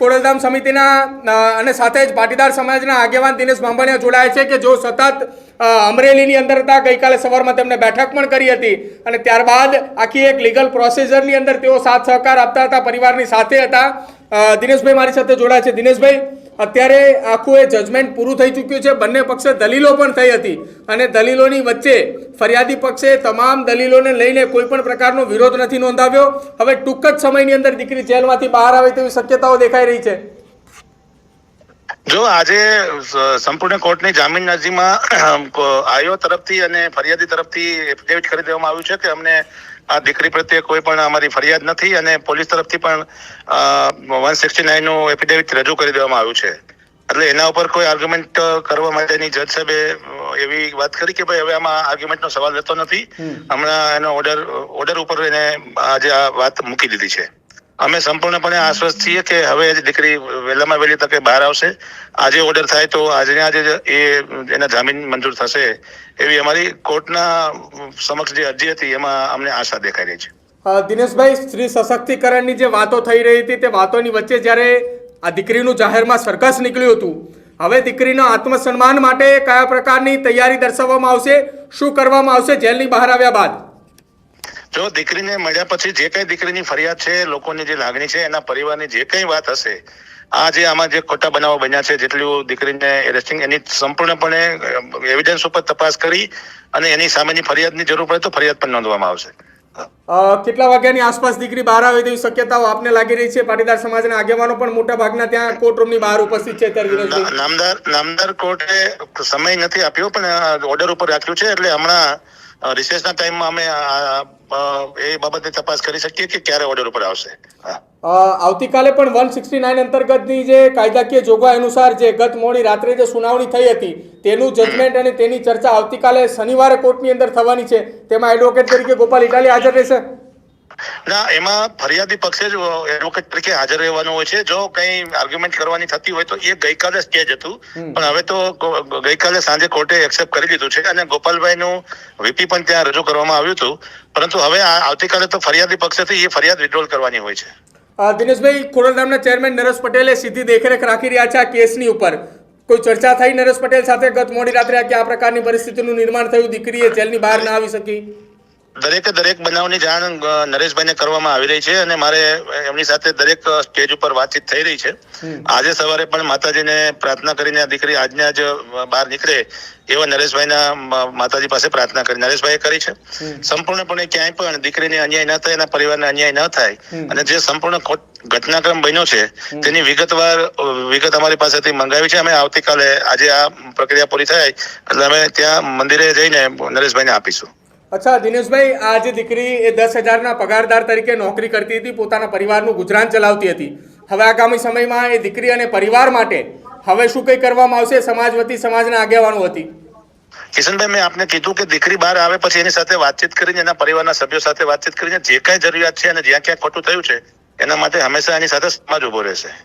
ખોડલધામ સમિતિના અને સાથે જ પાટીદાર સમાજના આગેવાન દિનેશ બાંભણિયા જોડાયા છે કે જો સતત અમરેલીની અંદર હતા, ગઈકાલે સવારમાં તેમને બેઠક પણ કરી હતી અને ત્યારબાદ આખી એક લીગલ પ્રોસિજરની અંદર તેઓ સાથ સહકાર આપતા હતા, પરિવારની સાથે હતા. દિનેશભાઈ મારી સાથે જોડાયા છે. દિનેશભાઈ અત્યારે આખું એ જજમેન્ટ પૂરું થઈ ચૂક્યું છે. બંને પક્ષે દલીલો પણ થઈ હતી. અને દલીલોની વચ્ચે ફરિયાદી પક્ષે તમામ દલીલોને લઈને કોઈ પણ પ્રકારનો વિરોધ નથી નોંધાવ્યો. હવે ટૂંક જ સમયની અંદર દીકરી જેલમાંથી બહાર આવે તેવી શક્યતાઓ દેખાઈ રહી છે. જો આજે સંપૂર્ણ કોર્ટની જામીન અરજીમાં આયો તરફથી અને ફરિયાદી તરફથી એફિડેવિટ કરી દેવામાં આવ્યું છે કે અમને આ દીકરી પ્રત્યે કોઈ પણ અમારી ફરિયાદ નથી અને પોલીસ તરફથી પણ વન સિક્સટી નાઇનનું એફિડેવિટ રજૂ કરી દેવામાં આવ્યું છે. એટલે એના ઉપર કોઈ આર્ગ્યુમેન્ટ કરવા માટેની જજ સાહેબે એવી વાત કરી કે ભાઈ હવે આમાં આર્ગ્યુમેન્ટનો સવાલ રહેતો નથી. હમણાં એનો ઓર્ડર ઓર્ડર ઉપર એને આજે આ વાત મૂકી દીધી છે. અમે સંપૂર્ણપણે આશ્વસ્ત છીએ કે હવે જ દીકરી વહેલામાં વહેલી તકે બહાર આવશે. આજે ઓર્ડર થાય તો આજે આજે એ એના જામીન મંજૂર થશે એવી અમારી કોર્ટના સમક્ષ જે અરજી હતી એમાં અમને આશા દેખાઈ રહી છે. દિનેશભાઈ સ્ત્રી સશક્તિકરણની જે વાતો થઈ રહી હતી તે વાતોની વચ્ચે જ્યારે આ દીકરીનું જાહેરમાં સરઘસ નીકળ્યું હતું, હવે દીકરીના આત્મસન્માન માટે કયા પ્રકારની તૈયારી દર્શાવવામાં આવશે, શું કરવામાં આવશે, જેલની બહાર આવ્યા બાદ? જો દીકરીને મળ્યા પછી જે કઈ દીકરીની ફરિયાદ છે લોકોની જે લાગણી છે એના પરિવારની જે કઈ વાત હશે આ જે આમાં જે ખોટા બનાવો બન્યા છે જેટલું દીકરીને એરેસ્ટિંગ એની સંપૂર્ણપણે એવિડન્સ ઉપર તપાસ કરી અને એની સામેની ફરિયાદની જરૂર પડે તો ફરિયાદ પણ નોંધવામાં આવશે. કેટલા વાગ્યાની આસપાસ દીકરી બહાર આવે તેવી શક્યતાઓ આપને લાગી રહી છે? પાટીદાર સમાજના આગેવાનો પણ મોટા ભાગના ત્યાં કોર્ટ રૂમની બહાર ઉપસ્થિત છે નામદાર નામદાર કોર્ટે સમય નથી આપ્યો પણ ઓર્ડર ઉપર રાખ્યું છે એટલે હમણાં રિસેસના ટાઈમમાં અમે એ બાબતે તપાસ કરી શકીએ કે ક્યારે ઓર્ડર ઉપર આવશે? આવતીકાલે પણ વન સિક્સટી નાઇન અંતર્ગતની જે કાયદાકીય જોગવાઈ અનુસાર જે ગત મોડી રાત્રે જે સુનાવણી થઈ હતી, તેનું જજમેન્ટ અને તેની ચર્ચા આવતીકાલે શનિવારે કોર્ટની અંદર થવાની છે. તેમાં એડવોકેટ તરીકે ગોપાલ ઇટાલી હાજર રહેશે. ના એમાં ફરિયાદી પક્ષે જ એડવોકેટ તરીકે હાજર રહેવાનું હોય છે. જો કઈ આર્ગ્યુમેન્ટ કરવાની થતી હોય તો એ ગઈકાલે સ્ટેજ હતું. પણ હવે તો ગઈકાલે સાંજે કોર્ટે એક્સેપ્ટ કરી લીધું છે અને ગોપાલભાઈનું વીપી પણ ત્યાં રજૂ કરવામાં આવ્યું હતું. પરંતુ હવે આવતીકાલે તો ફરિયાદી પક્ષેથી એ ફરિયાદ વિડ્રોલ કરવાની હોય છે. દિનેશભાઈ ખોડલધામના ચેરમેન નરેશ પટેલે સીધી દેખરેખ રાખી રહ્યા છે આ કેસની ઉપર. કોઈ ચર્ચા થઈ નરેશ પટેલ સાથે? ગત મોડી રાત્રે કે આ પ્રકારની પરિસ્થિતિનું નિર્માણ થયું દીકરીએ જેલની બહાર ના આવી શકી? દરેકે દરેક બનાવની જાણ નરેશભાઈને કરવામાં આવી રહી છે અને મારે એમની સાથે દરેક સ્ટેજ ઉપર વાતચીત થઈ રહી છે. આજે સવારે પણ માતાજીને પ્રાર્થના કરીને આ દીકરી આજના જ અ, બહાર નીકળે એવા નરેશભાઈના માતાજી પાસે પ્રાર્થના કરી નરેશભાઈએ કરી છે. સંપૂર્ણપણે ક્યાંય પણ દીકરીને અન્યાય ન થાય એના પરિવારને અન્યાય ન થાય. અને જે સંપૂર્ણ ઘટનાક્રમ બન્યો છે તેની વિગતવાર વિગત અમારી પાસેથી મંગાવી છે. અમે આવતીકાલે આજે આ પ્રક્રિયા પૂરી થાય એટલે અમે ત્યાં મંદિરે જઈને નરેશભાઈને આપીશું. અચ્છા, દિનેશભાઈ, આ જે દીકરી એ દસ હજારના પગારદાર તરીકે નોકરી કરતી હતી, પોતાના પરિવારનું ગુજરાન ચલાવતી હતી. હવે આગામી સમયમાં એ દીકરી અને પરિવાર માટે હવે શું કંઈ કરવામાં આવશે, સમાજ વતી સમાજના આગેવાનો હતી કિશનભાઈ, મેં આપને કીધું કે દીકરી બહાર આવે પછી એની સાથે વાતચીત કરીને, એના પરિવારના સભ્યો સાથે વાતચીત કરીને, જે કાંઈ જરૂરિયાત છે અને જ્યાં ક્યાં ખોટું થયું છે, એના માટે હંમેશા એની સાથે સમાજ ઊભો રહેશે.